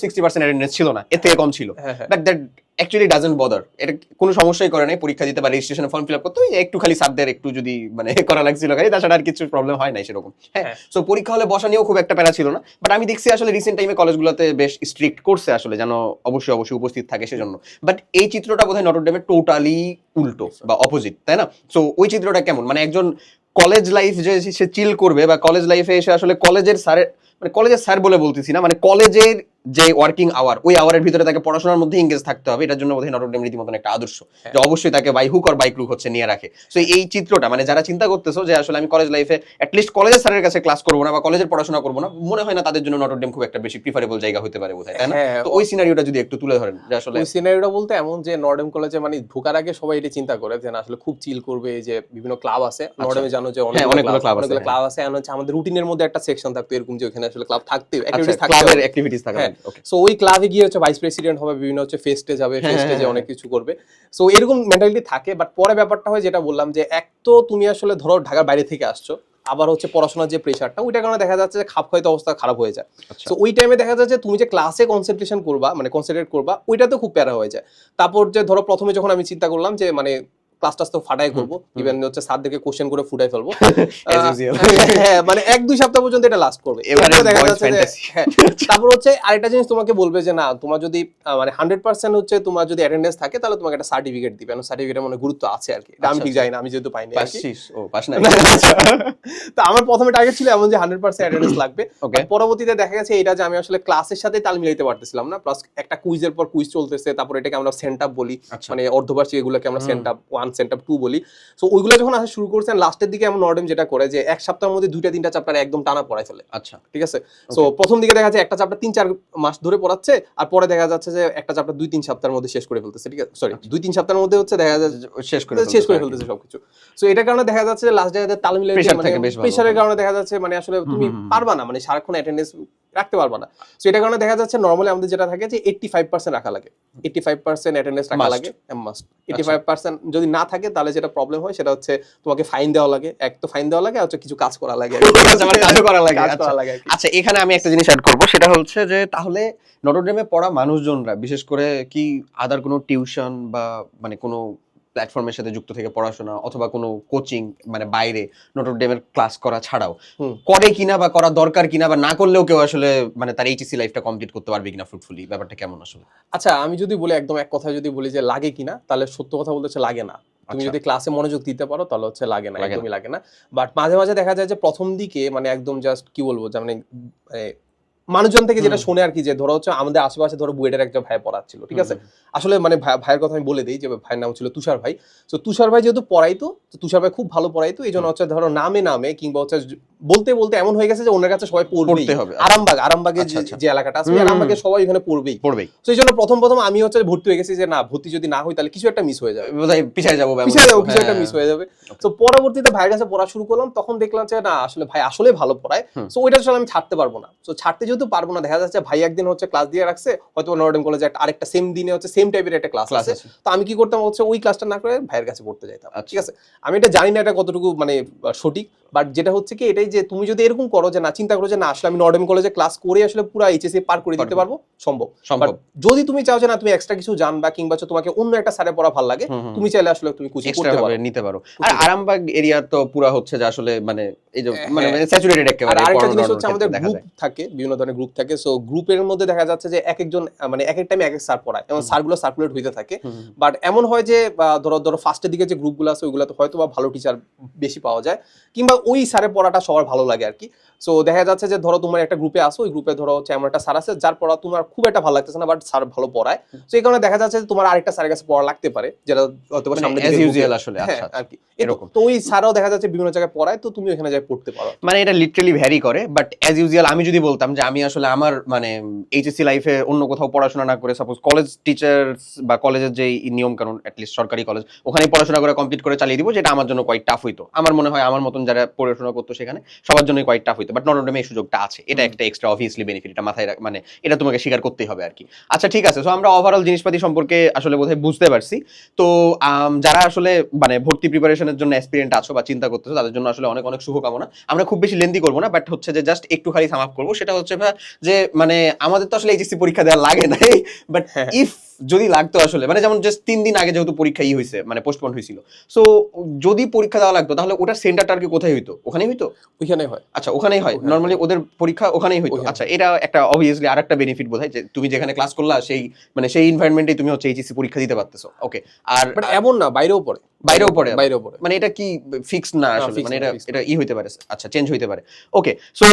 [SPEAKER 1] sixty percent attendance ছিল না। এর থেকে কম ছিল।
[SPEAKER 2] হ্যাঁ হ্যাঁ।
[SPEAKER 1] But that actually doesn't bother এটা কোনো সমস্যাই করে নাই পরীক্ষা দিতে বা রেজিস্ট্রেশন ফর্ম ফিল আপ করতে একটু খালি সাবদের একটু যদি মানে করা লাগছিল খালি তাছাড়া আর কিছু প্রবলেম হয় নাই সেরকম। হ্যাঁ
[SPEAKER 2] হ্যাঁ।
[SPEAKER 1] সো পরীক্ষা হলে বসা নিয়েও খুব একটা প্যারা ছিল না। বাট আমি দেখছি আসলে রিসেন্ট টাইমে কলেজগুলোতে বেশ স্ট্রিক্ট করছে আসলে যেন অবশ্যই অবশ্যই উপস্থিত থাকে সেজন্য। বাট এই চিত্রটা বোধহয় নটরডেমের টোটালি উল্টো বা অপোজিট তাই না? সো ওই চিত্রটা কেমন? মানে একজন কলেজ লাইফ যে সে চিল করবে বা কলেজ লাইফে এসে আসলে কলেজের স্যারের মানে কলেজের স্যার বলে বলতেছি না মানে কলেজের যে ওয়ার্কিং আওয়ার ওই আওয়ারের ভিতরে তাকে পড়াশোনার মধ্যে ইংগেজ থাকতে হবে এটার জন্য বোধহয় নটরডেম রীতিমতন একটা আদর্শ
[SPEAKER 2] হ্যাঁ।
[SPEAKER 1] যে অবশ্যই তাকে by hook or by crook হচ্ছে নিয়ে রাখে। তো এই চিত্রটা মানে যারা চিন্তা করতেছো যে আসলে আমি কলেজ লাইফে অ্যাটলিস্ট কলেজের স্যারের কাছে ক্লাস করব না বা কলেজের পড়াশোনা করব না মনে হয় না তাদের জন্য নটরডেম খুব একটা বেশি প্রিফারেবল জায়গা হতে পারে বোধহয় তাই না?
[SPEAKER 2] হ্যাঁ,
[SPEAKER 1] তো ওই সিনারিওটা যদি একটু তুলে ধরেন যে আসলে
[SPEAKER 2] ওই সিনারিওটা বলতে এমন যে নর্ডেম কলেজে মানে ঢোকার আগে সবাই এটা চিন্তা করে যে আসলে খুব চিল করবে যে বিভিন্ন ক্লাব আছে। নর্ডেমে জানো যে
[SPEAKER 1] অনেক হ্যাঁ, club
[SPEAKER 2] ক্লাব
[SPEAKER 1] আছে,
[SPEAKER 2] ক্লাব আছে আমাদের রুটিনের মধ্যে একটা সেকশন থাকতো এরকম যে ওখানে আসলে ক্লাব থাকতে
[SPEAKER 1] আচ্ছা
[SPEAKER 2] অ্যাক্টিভিটিস থাকতে
[SPEAKER 1] ক্লাবের অ্যাক্টিভিটিস থাকা
[SPEAKER 2] হ্যাঁ। সো ওই ক্লাবে গিয়ে হচ্ছে ভাইস প্রেসিডেন্ট হবে বিভিন্ন হচ্ছে ফেস্টে যাবে
[SPEAKER 1] হ্যাঁ,
[SPEAKER 2] ফেস্টে যে
[SPEAKER 1] হ্যাঁ,
[SPEAKER 2] অনেক কিছু করবে। সো এরকম মেন্টালিটি থাকে বাট পরে ব্যাপারটা হয় যেটা বললাম যে এক তো তুমি আসলে ধরো ঢাকার বাইরে থেকে আসছো আবার হচ্ছে পড়াশোনার যে প্রেশারটা ওইটার কারণে দেখা যাচ্ছে যে খাপ খাইতে অবস্থা খারাপ হয়ে যায়।
[SPEAKER 1] আচ্ছা।
[SPEAKER 2] তো ওই টাইমে দেখা যাচ্ছে তুমি যে ক্লাসে কনসেন্ট্রেশন করবা মানে কনসেন্ট্রেট করবা ওইটাতে খুব প্যারা হয়ে যায়। তারপর যে ধরো প্রথমে যখন আমি চিন্তা করলাম যে মানে ক্লাস টাস তো ফাটাই করব। ইভেন হচ্ছে স্যারদেরকে কোশ্চেন করে ফুটাই ফেলব. হ্যাঁ মানে এক দুই সপ্তাহ পর্যন্ত এটা লাস্ট করবে।
[SPEAKER 1] এবারে
[SPEAKER 2] দেখা যাচ্ছে হ্যাঁ তারপর হচ্ছে আরেকটা জিনিস তোমাকে বলবে যে না তোমার যদি মানে হান্ড্রেড পার্সেন্ট হচ্ছে তোমার যদি অ্যাটেন্ডেন্স থাকে তাহলে তোমাকে একটা সার্টিফিকেট দিবে। সার্টিফিকেটের মানে গুরুত্ব আছে আর কি। আমি
[SPEAKER 1] আচ্ছা,
[SPEAKER 2] ঠিক জানি না আমি যেহেতু পাইনি
[SPEAKER 1] না
[SPEAKER 2] তো আমার প্রথমে টার্গেট ছিল এমন যে হান্ড্রেড পার্সেন্ট অ্যাটেন্ডেন্স লাগবে। পরবর্তীতে দেখা গেছে এটা যে আমি আসলে ক্লাসের সাথে তাল মিলাইতে পারতেছিলাম না। প্লাস একটা কুইজের পর কুইজ চলতেছে তারপর এটাকে আমরা সেন্ট আপ বলি।
[SPEAKER 1] আচ্ছা।
[SPEAKER 2] মানে অর্ধবার্ষিক এগুলোকে আমরা sent up one sent up two বলি। সো ওইগুলো যখন আসা শুরু করছেন লাস্টের দিকে এমন নর্ডেম যেটা করে যে এক সপ্তাহের মধ্যে দুইটা তিনটা চ্যাপ্টার একদম টানা পড়াই ফেলে।
[SPEAKER 1] আচ্ছা।
[SPEAKER 2] ঠিক আছে? সো প্রথম দিকে দেখা যাচ্ছে একটা চ্যাপ্টার তিন চার মাস ধরে পড়াচ্ছে আর পরে দেখা যাচ্ছে যে একটা চ্যাপ্টার দুই তিন সপ্তাহের মধ্যে শেষ করে ফেলতেছে ঠিক আছে? সরি দুই তিন সপ্তাহের মধ্যে হচ্ছে দেখা যাচ্ছে
[SPEAKER 1] শেষ করে
[SPEAKER 2] শেষ করে
[SPEAKER 1] ফেলতেছে
[SPEAKER 2] সবকিছু। সো এটার কারণে দেখা যাচ্ছে যে লাস্ট জায়গাতে তাল মিলাই
[SPEAKER 1] Pressure
[SPEAKER 2] মানে প্রেশারের কারণে দেখা যাচ্ছে মানে আসলে তুমি। পারবা না মানে সারাক্ষণ অ্যাটেন্ডেন্স রাখতে পারবা না। সো এটার কারণে দেখা যাচ্ছে নর্মালি আমাদের যেটা থাকে যে এইট্টি ফাইভ পার্সেন্ট রাখা লাগে। এইট্টি ফাইভ পার্সেন্ট অ্যাটেন্ডেন্স রাখা. লাগে। মাস্ট এইট্টি ফাইভ পার্সেন্ট যদি না থাকে তাহলে যেটা প্রবলেম হয় সেটা হচ্ছে তোমাকে ফাইন দেওয়া লাগে। এক তো ফাইন দেওয়া লাগে আর কিছু কাজ করা লাগে।
[SPEAKER 1] করা লাগে, আচ্ছা। আচ্ছা এখানে আমি একটা জিনিস অ্যাড করব সেটা হচ্ছে যে তাহলে নটরডেমে পড়া মানুষজনরা বিশেষ করে কি আদার কোনো টিউশন বা মানে কোনো প্ল্যাটফর্মের সাথে যুক্ত থেকে পড়াশোনা অথবা কোনো কোচিং মানে বাইরে নটরডেমের ক্লাস করা ছাড়াও করে কিনা বা করা দরকার কিনা বা না করলেও কেউ আসলে মানে তার এইচএসসি লাইফটা কমপ্লিট করতে পারবে কিনা ফ্রুটফুলি ব্যাপারটা কেমন আসলে?
[SPEAKER 2] আচ্ছা আমি যদি বলি একদম এক কথা যদি বলি যে লাগে কিনা তাহলে সত্য কথা বলতে হচ্ছে লাগে না। তুমি
[SPEAKER 1] আচ্ছা।
[SPEAKER 2] যদি ক্লাসে মনোযোগ দিতে পারো তাহলে হচ্ছে লাগে না একদমই লাগে না বাট মাঝে মাঝে দেখা যায় যে প্রথম দিকে মানে একদম জাস্ট কি বলব যে মানে মানুষজন থেকে যেটা। শুনে আর কি যে ধরো হচ্ছে আমাদের আশেপাশে ধরো বুয়েটের একটা ভাই পড়াচ্ছিল ঠিক আছে? আসলে মানে ভাইয়ের কথা আমি বলে দিই যে ভাইয়ের নাম ছিল তুষার ভাই। তো তুষার ভাই যেহেতু পড়াইতো তো তুষার ভাই খুব ভালো পড়াইতো এই জন্য হচ্ছে ধরো নামে নামে কিংবা হচ্ছে বলতে বলতে এমন হয়ে গেছে যে ওনার কাছে সবাই পড়বেই।
[SPEAKER 1] পড়তে হবে
[SPEAKER 2] আরামবাগ আরামবাগে
[SPEAKER 1] আচ্ছা, আচ্ছা।
[SPEAKER 2] যে এলাকাটা আছে আরামবাগে সবাই এখানে পড়বেই।
[SPEAKER 1] পড়বেই।
[SPEAKER 2] এই জন্য প্রথম প্রথম আমি হচ্ছে ভর্তি হয়ে গেছি যে না ভর্তি যদি না হই তাহলে কিছু একটা মিস হয়ে যাবে।
[SPEAKER 1] পিছায় যাব
[SPEAKER 2] পিছিয়ে যাব
[SPEAKER 1] কিছু।
[SPEAKER 2] একটা
[SPEAKER 1] হ্যাঁ।
[SPEAKER 2] মিস হয়ে যাবে। তো পরবর্তীতে ভাইয়ের কাছে পড়া শুরু করলাম তখন দেখলাম যে না আসলে ভাই আসলে ভালো পড়ায়। তো ওইটা আসলে আমি ছাড়তে পারব না। তো ছাড়তে যেহেতু পারব না। দেখা যাচ্ছে ভাই একদিন হচ্ছে ক্লাস দিয়ে রাখছে হয়তো নরডেম কলেজে একটা আরেকটা সেম দিনে হচ্ছে সেম টাইপের একটা ক্লাস আছে। তো আমি কি করতাম হচ্ছে ওই ক্লাসটা না করে ভাইয়ের কাছে পড়তে যাইতাম।
[SPEAKER 1] আচ্ছা।
[SPEAKER 2] ঠিক আছে? আমি এটা জানি না এটা কতটুকু মানে সঠিক। বাট যেটা হচ্ছে কি এটাই যে তুমি যদি এরকম করো যে না চিন্তা করো যে না আসলে আমি নর্ডেম কলেজে ক্লাস করে আসলে পুরো এইচএসসি পার করে দিতে
[SPEAKER 1] পারব।
[SPEAKER 2] সম্ভব
[SPEAKER 1] সম্ভব
[SPEAKER 2] যদি তুমি চাও যে না তুমি এক্সট্রা কিছু জানবা কিংবা তোমাকে অন্য একটা স্যারে পড়া ভালো লাগে। তুমি চাইলে আসলে তুমি কোচিং করতে পারো
[SPEAKER 1] নিতে পারো আর আরামবাগ এরিয়া তো পুরা হচ্ছে যে আসলে মানে এই যে মানে
[SPEAKER 2] হ্যাঁ।
[SPEAKER 1] স্যাচুরেটেড
[SPEAKER 2] আর
[SPEAKER 1] একেবারে
[SPEAKER 2] আরেকটা
[SPEAKER 1] পড়ানোর
[SPEAKER 2] জিনিস হচ্ছে আমাদের গ্রুপ থাকে বিভিন্ন ধরনের গ্রুপ থাকে সো গ্রুপের মধ্যে দেখা যাচ্ছে যে এক একজন মানে এক এক টাইমে এক এক স্যার পড়ায় এবং
[SPEAKER 1] হুম।
[SPEAKER 2] স্যারগুলো সার্কুলেট হইতে থাকে। বাট এমন হয় যে ধরো ধরো ফার্স্টের দিকে যে গ্রুপগুলো আছে ওইগুলোতে হয়তো বা ভালো টিচার বেশি পাওয়া যায় কিংবা ওই স্যারের পড়াটা সবার ভালো লাগে আর কি। সো দেখা যাচ্ছে যে ধরো তোমার একটা গ্রুপে আসো ওই গ্রুপে ধরো হচ্ছে এমন একটা স্যার আছে যার পড়া তোমার খুব একটা ভালো লাগতেছে না বাট স্যার ভালো পড়ায়। তো এই কারণে দেখা যাচ্ছে যে তোমার আরেকটা স্যারের কাছে পড়া লাগতে পারে যেটা হয়তো
[SPEAKER 1] মানে
[SPEAKER 2] সামনে
[SPEAKER 1] usual আসলে,
[SPEAKER 2] হ্যাঁ
[SPEAKER 1] আচ্ছা।
[SPEAKER 2] আর কি। এরকম
[SPEAKER 1] এরকম।
[SPEAKER 2] তো ওই স্যারও দেখা যাচ্ছে বিভিন্ন জায়গায় পড়ায় তো তুমি ওখানে যাই পড়তে পারো।
[SPEAKER 1] মানে এটা লিটারালি ভ্যারি করে বাট অ্যাজ ইউজুয়াল আমি যদি বলতাম যে আমি আসলে আমার মানে এইচএসসি লাইফে অন্য কোথাও পড়াশোনা না করে সাপোজ কলেজ টিচার্স বা কলেজের যে নিয়ম কানুন অ্যাটলিস্ট সরকারি কলেজ ওখানে পড়াশোনা করে কমপ্লিট করে চালিয়ে দিব যেটা আমার জন্য কোয়াইট টাফ হইতো। আমার মনে হয় আমার মতন যারা পড়াশোনা করতো সেখানে সবার জন্যই কোয়াইট টাফ হইতো বাট নটরডেমে এই সুযোগটা আছে। এটা একটা এক্সট্রা অবভিয়াসলি বেনিফিট এটা মাথায় মানে এটা তোমাকে স্বীকার করতেই হবে আর কি আচ্ছা ঠিক আছে সো আমরা ওভারঅল জিনিসপাতি সম্পর্কে আসলে বোধহয় বুঝতে পারছি। তো যারা আসলে মানে ভর্তি প্রিপারেশনের জন্য অ্যাসপিরিয়েন্ট আছো বা চিন্তা করতেছো তাদের জন্য আসলে অনেক অনেক শুভকামনা। আমরা খুব বেশি লেন্দি করব না বাট হচ্ছে যে জাস্ট একটু খালি সাম আপ করব। সেটা হচ্ছে যে মানে আমাদের তো আসলে এইচএসসি পরীক্ষা দেওয়া লাগে না বাট
[SPEAKER 2] হ্যাঁ।
[SPEAKER 1] ইফ যদি লাগতো আসলে মানে যেমন জাস্ট তিন দিন আগে যেহেতু পরীক্ষা ই হয়েছে মানে পোস্টপোন হয়েছিল সো যদি পরীক্ষা দেওয়া লাগতো তাহলে ওটার সেন্টারটা আর কি কোথায় হইতো? ওখানেই হইতো?
[SPEAKER 2] ওইখানে হয়।
[SPEAKER 1] আচ্ছা ওখানেই হয়। নর্মালি ওদের পরীক্ষা ওখানেই হইতো। আচ্ছা এটা একটা অবভিয়াসলি আরেকটা বেনিফিট বোধহয় যে তুমি যেখানে ক্লাস করলা সেই মানে সেই এনভায়রনমেন্টে তুমি হচ্ছে এইচএসসি পরীক্ষা দিতে পারতেছো। ওকে আর
[SPEAKER 2] এমন না বাইরেও পড়ে।
[SPEAKER 1] বাইরেও পড়ে।
[SPEAKER 2] বাইরেও পড়ে।
[SPEAKER 1] মানে এটা কি ফিক্স না
[SPEAKER 2] না,
[SPEAKER 1] আসলে? মানে এটা এটা ই হইতে পারে আচ্ছা চেঞ্জ হইতে পারে। ওকে সো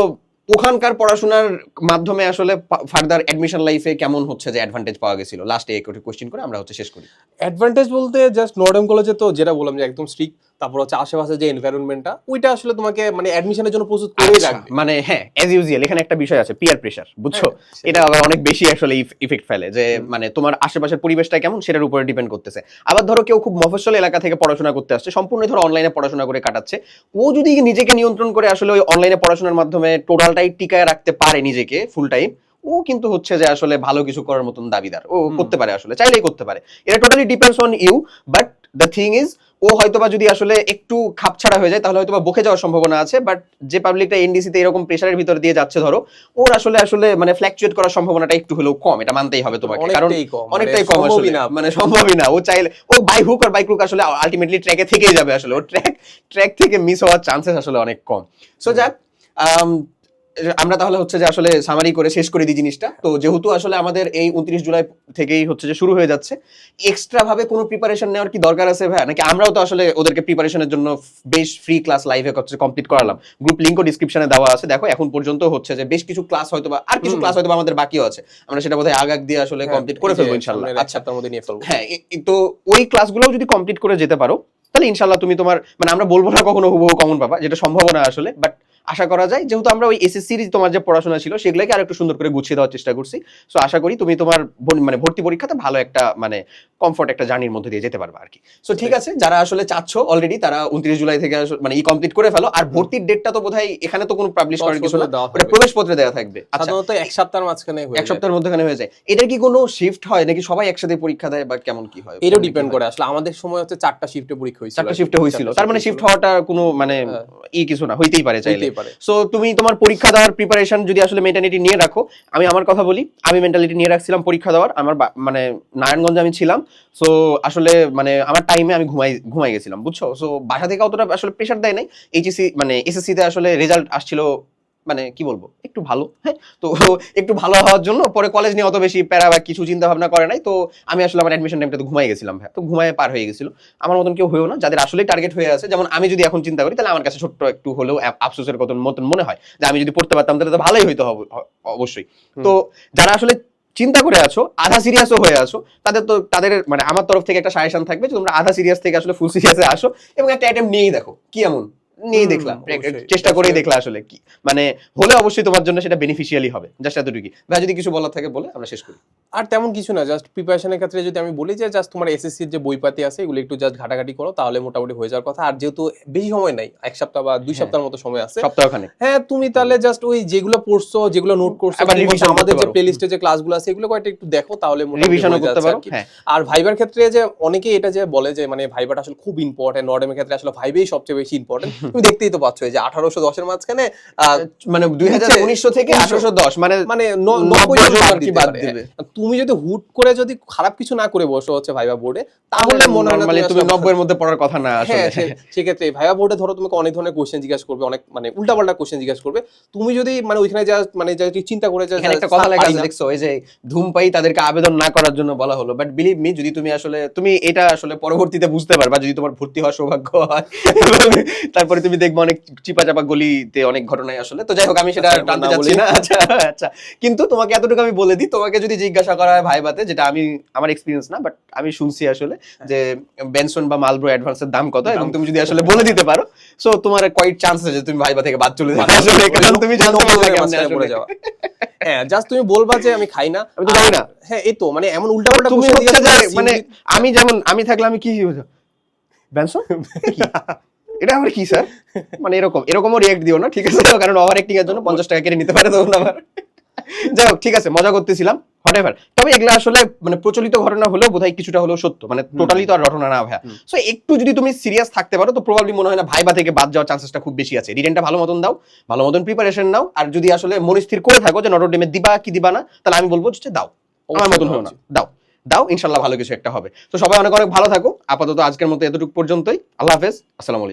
[SPEAKER 1] ওখানকার পড়াশোনার মাধ্যমে আসলে ফার্দার অ্যাডমিশন লাইফে কেমন হচ্ছে যে অ্যাডভান্টেজ পাওয়া গেছিল? লাস্টে এক কোশ্চেন করে আমরা হচ্ছে শেষ করি।
[SPEAKER 2] অ্যাডভান্টেজ বলতে জাস্ট নর্ডম কলেজে তো যেটা বললাম যে একদম স্ট্রিক্ট তারপর হচ্ছে আশেপাশে যে এনভায়রনমেন্টটা ওইটা আসলে তোমাকে মানে অ্যাডমিশনের জন্য প্রস্তুত করেই
[SPEAKER 1] আচ্ছা,
[SPEAKER 2] রাখবে।
[SPEAKER 1] মানে হ্যাঁ অ্যাজ ইউজুয়াল এখানে একটা বিষয় আছে পিয়ার প্রেশার বুঝছ?
[SPEAKER 2] হ্যাঁ,
[SPEAKER 1] এটা আবার অনেক বেশি আসলে ইফেক্ট ফেলে যে মানে তোমার আশেপাশের পরিবেশটা কেমন সেটার উপরে ডিপেন্ড করতেছে। আবার ধরো কেউ খুব মফস্বল এলাকা থেকে পড়াশোনা করতে আসছে সম্পূর্ণ ধরো অনলাইনে পড়াশোনা করে কাটাচ্ছে ও যদি নিজেকে নিয়ন্ত্রণ করে আসলে ওই অনলাইনে পড়াশোনার মাধ্যমে টোটালটাই টিকায় রাখতে পারে নিজেকে ফুল টাইম ও কিন্তু হচ্ছে যে আসলে ভালো কিছু করার মতন দাবিদার। ও করতে পারে আসলে চাইলেই করতে পারে। এটা totally depends on you but the thing is ও হয়তোবা যদি আসলে একটু খাপছাড়া হয়ে যায় তাহলে হয়তোবা বকে যাওয়ার সম্ভাবনা আছে বাট যে পাবলিকটা এনডিসিতে এরকম প্রেশারের ভিতর দিয়ে যাচ্ছে ধরো ওর আসলে আসলে মানে ফ্ল্যাকচুয়েট করার সম্ভাবনাটা একটু হলেও কম এটা মানতেই হবে তোমাকে কারণ
[SPEAKER 2] অনেকটাই কম মানে
[SPEAKER 1] আসলে। মানে সম্ভবই না ও চাইলে ও by hook or by crook আসলে আলটিমেটলি ট্র্যাকে থেকেই যাবে আসলে ও ট্র্যাক ট্র্যাক থেকে মিস হওয়ার চান্সেস আসলে অনেক কম। সো যাক আম, আমরা তাহলে হচ্ছে যে আসলে সামারি করে শেষ করে দিই জিনিসটা। তো যেহেতু আসলে আমাদের এই উনত্রিশ জুলাই থেকেই হচ্ছে যে শুরু হয়ে যাচ্ছে এক্সট্রা ভাবে কোনো প্রিপারেশন নেওয়ার কি দরকার আছে ভাই নাকি আমরাও তো আসলে ওদেরকে প্রিপারেশনের জন্য বেশ ফ্রি ক্লাস লাইভে হচ্ছে কমপ্লিট করালাম। গ্রুপ লিঙ্কও ডিসক্রিপশনে দেওয়া আছে। দেখো এখন পর্যন্ত হচ্ছে যে বেশ কিছু ক্লাস হয়তো বা আর কিছু ক্লাস হয়তো আমাদের বাকিও আছে। আমরা সেটা বোধহয় আগাগ দিয়ে আসলে
[SPEAKER 2] হ্যাঁ,
[SPEAKER 1] কমপ্লিট করে ফেলব ইনশাল্লাহ আচ্ছা।
[SPEAKER 2] সপ্তাহের মধ্যে নিয়ে ফেলব।
[SPEAKER 1] হ্যাঁ তো ওই ক্লাসগুলোও যদি কমপ্লিট করে যেতে পারো তাহলে ইনশাল্লাহ তুমি তোমার মানে আমরা বলব না কখনো হুবহু কমন পাবা যেটা সম্ভাবনা আসলে বাট আশা করা যায় যেহেতু আমরা ওই এসএসসি তোমার যে পড়াশোনা ছিল সেগুলোকে আর একটু সুন্দর করে গুছিয়ে দেওয়ার চেষ্টা করছি। সো আশা করি তুমি তোমার মানে ভর্তি পরীক্ষাতে ভালো একটা মানে কমফর্ট একটা জার্নির মধ্যে দিয়ে যেতে পারবে আর কি সো ঠিক আছে যারা আসলে চাচ্ছ অলরেডি তারা উনত্রিশ জুলাই থেকে মানে ই কমপ্লিট করে ফেলো। আর ভর্তির ডেটটা তো বোধহয় এখানে তো কোনো পাবলিশ করার কিছু না। ওটা
[SPEAKER 2] থাকবে।
[SPEAKER 1] প্রবেশপত্রে দেওয়া থাকবে। আচ্ছা।
[SPEAKER 2] সাধারণত এক সপ্তাহের মাঝখানে হয়ে
[SPEAKER 1] এক সপ্তাহের মধ্যখানে হয়ে যায়। এটার কি কোনো শিফট হয়? নাকি সবাই একসাথে পরীক্ষা দেয় বা কেমন কি হয়?
[SPEAKER 2] এটাও
[SPEAKER 1] কেমন
[SPEAKER 2] ডিপেন্ড করে আসলে। আমাদের সময় হচ্ছে চারটা শিফটে পরীক্ষা হয়েছিল।
[SPEAKER 1] চারটা শিফটে হয়েছিল। তার মানে শিফট হওয়াটা কোনো মানে
[SPEAKER 2] হ্যাঁ।
[SPEAKER 1] ই কিছু না হইতেই পারে চাইলে। সো তুমি তোমার পরীক্ষা দেওয়ার প্রিপারেশন যদি আসলে মেন্টালিটি নিয়ে রাখো, আমি আমার কথা বলি, আমি মেন্টালিটি নিয়ে রাখছিলাম পরীক্ষা দেওয়ার, আমার মানে নারায়ণগঞ্জে আমি ছিলাম। সো আসলে মানে আমার টাইমে আমি ঘুমাই ঘুমাই গেছিলাম, বুঝছ? সো বাসা থেকে অতটা আসলে প্রেশার দেয় নাই। এইচএসসি মানে এসএসসিতে আসলে রেজাল্ট আসছিল মানে কি বলব? একটু ভালো হ্যাঁ? তো একটু ভালো হওয়ার জন্য পরে কলেজ নিয়ে অত বেশি প্যারা বা কিছু চিন্তা ভাবনা করে নাই। তো আমি আসলে আমার অ্যাডমিশন টাইমটা তো ঘুমাই গেছিলাম ভাই তো ঘুমায় পার হয়ে গেছিল। আমার মতন কেউ হয়েও না যাদের আসলে টার্গেট হয়ে আছে। যেমন আমি যদি এখন চিন্তা করি তাহলে আমার কাছে ছোট্ট একটু হলেও আফসোসের কত মতন মনে হয় যে আমি যদি পড়তে পারতাম তাহলে তো ভালোই হইতো হব- অবশ্যই। তো যারা আসলে চিন্তা করে আছো আধা সিরিয়াসও হয়ে আছো তাদের তো তাদের মানে আমার তরফ থেকে একটা সাজেশন থাকবে যে তোমরা আধা সিরিয়াস থেকে আসলে ফুল সিরিয়াসে আসো এবং একটা অ্যাটেম্প নিয়েই দেখো কি এমন? নিয়ে দেখলাম। চেষ্টা করেই
[SPEAKER 2] আসলে-
[SPEAKER 1] দেখলা আসলে কি। মানে হলে অবশ্যই তোমার জন্য সেটা বেনিফিশিয়ালি হবে জাস্ট এতটুকুই। ভাই যদি কিছু বলার থাকে বলে আমরা শেষ করি।
[SPEAKER 2] আর তেমন কিছু না জাস্ট প্রিপারেশনের ক্ষেত্রে যদি আমি বলি যে জাস্ট তোমার এসএসসির যে বইপাতি আছে এগুলো একটু জাস্ট ঘাটাঘাটি করো তাহলে মোটামুটি হয়ে যাওয়ার কথা। আর যেহেতু বেশি সময় নাই এক সপ্তাহ বা দুই
[SPEAKER 1] হ্যাঁ।
[SPEAKER 2] সপ্তাহের মতো সময় আছে।
[SPEAKER 1] সপ্তাহখানে
[SPEAKER 2] হ্যাঁ তুমি তাহলে জাস্ট ওই যেগুলো পড়ছো যেগুলো নোট করছ আমাদের যে। প্লেলিস্টে যে ক্লাসগুলো আছে এগুলো কয়েকটা একটু দেখো তাহলে হয়ে
[SPEAKER 1] করতে পারো
[SPEAKER 2] আর
[SPEAKER 1] হ্যাঁ।
[SPEAKER 2] আর ভাইবার ক্ষেত্রে যে অনেকেই এটা যে বলে যে মানে ভাইবাটা আসলে খুব ইম্পর্টেন্ট নর্ডেমের ক্ষেত্রে আসলে ভাইবেই সবচেয়ে বেশি ইম্পর্টেন্ট তুমি দেখতেই তো পাচ্ছ যে আঠারোশো দশের মাঝখানে
[SPEAKER 1] মানে দুই হাজার উনিশশো থেকে আঠারোশো দশ মানে
[SPEAKER 2] মানে বাদ।
[SPEAKER 1] দেবে।
[SPEAKER 2] তুমি যদি হুট করে যদি খারাপ কিছু না করে বসো হচ্ছে ভাইবা বোর্ডে তাহলে মনে হয় না
[SPEAKER 1] তুমি নব্বই এর মধ্যে পড়ার কথা না আসলে
[SPEAKER 2] হ্যাঁ সেক্ষেত্রে ভাইবা বোর্ডে ধরো তোমাকে অনেক ধরনের কোশ্চেন জিজ্ঞাসা করবে অনেক মানে উল্টাপাল্টা কোশ্চেন জিজ্ঞাসা করবে তুমি যদি মানে ওইখানে যা মানে যা চিন্তা করে যা
[SPEAKER 1] একটা কথা লেখা দেখছ এই যে ধূমপাই তাদেরকে আবেদন না করার জন্য বলা হলো বাট বিলিভ মি যদি তুমি আসলে তুমি এটা আসলে পরবর্তীতে বুঝতে পারবা যদি তোমার ভর্তি হওয়ার সৌভাগ্য হয় এবং তারপরে তুমি দেখবে অনেক চিপা চাপা গলিতে অনেক ঘটনাই আসলে। তো যাই হোক আমি সেটা
[SPEAKER 2] আচ্ছা,
[SPEAKER 1] টানতে যাচ্ছি না। আচ্ছা আচ্ছা। কিন্তু তোমাকে এতটুকু আমি বলে দিই তোমাকে যদি জিজ্ঞাসা করা হয় ভাইবাতে যেটা আমি আমার এক্সপিরিয়েন্স না বাট আমি শুনছি আসলে যে বেনসন বা মালব্রো অ্যাডভান্সের দাম কত? এবং তুমি যদি আসলে বলে দিতে পারো সো তোমার কোয়াইট চান্স আছে যে তুমি ভাইবা থেকে বাদ চলে যাবে। আসলে কারণ তুমি জানতে
[SPEAKER 2] নব্বই
[SPEAKER 1] পারবে কেমনে
[SPEAKER 2] পড়ে যাওয়া। হ্যাঁ জাস্ট তুমি বলবা যে আমি খাই না।
[SPEAKER 1] আমি তো জানি না।
[SPEAKER 2] হ্যাঁ এই তো মানে এমন উল্টাপাল্টা
[SPEAKER 1] তুমি হচ্ছে মানে আমি যেমন আমি থাকলে আমি কি ব্যানসন কি? এটা আবার কি স্যার মানে এরকম এরকমও রিয়েক্ট দিও না ঠিক আছে? কারণ ওভার অ্যাক্টিং এর জন্য পঞ্চাশ টাকা কেটে নিতে পারে তখন আবার। যাই হোক ঠিক আছে মজা করতেছিলাম হোয়াটএভার তবে এগুলো আসলে মানে প্রচলিত ঘটনা হলেও বোধহয় কিছুটা হলেও সত্য মানে টোটালি তো আর ঘটনা না ভাইয়া। সো একটু যদি তুমি সিরিয়াস থাকতে পারো তো প্রবাবলি মনে হয় না ভাইবা থেকে বাদ যাওয়ার চান্সেসটা খুব বেশি আছে। রিটেনটা ভালো মতন দাও ভালো মতন প্রিপারেশন নাও আর যদি আসলে মনস্থির করে থাকো যে নটর ডেমে দিবা কি দিবা না তাহলে আমি বলব যে দাও। আমার মতন
[SPEAKER 2] দেওয়া
[SPEAKER 1] হো না দাও। দাও ইনশাল্লাহ ভালো কিছু একটা হবে। তো সবাই অনেক অনেক ভালো থাকো। আপাতত আজকের মতো এতটুকু পর্যন্তই। আল্লাহ হাফেজ। আসসালামু আলাইকুম।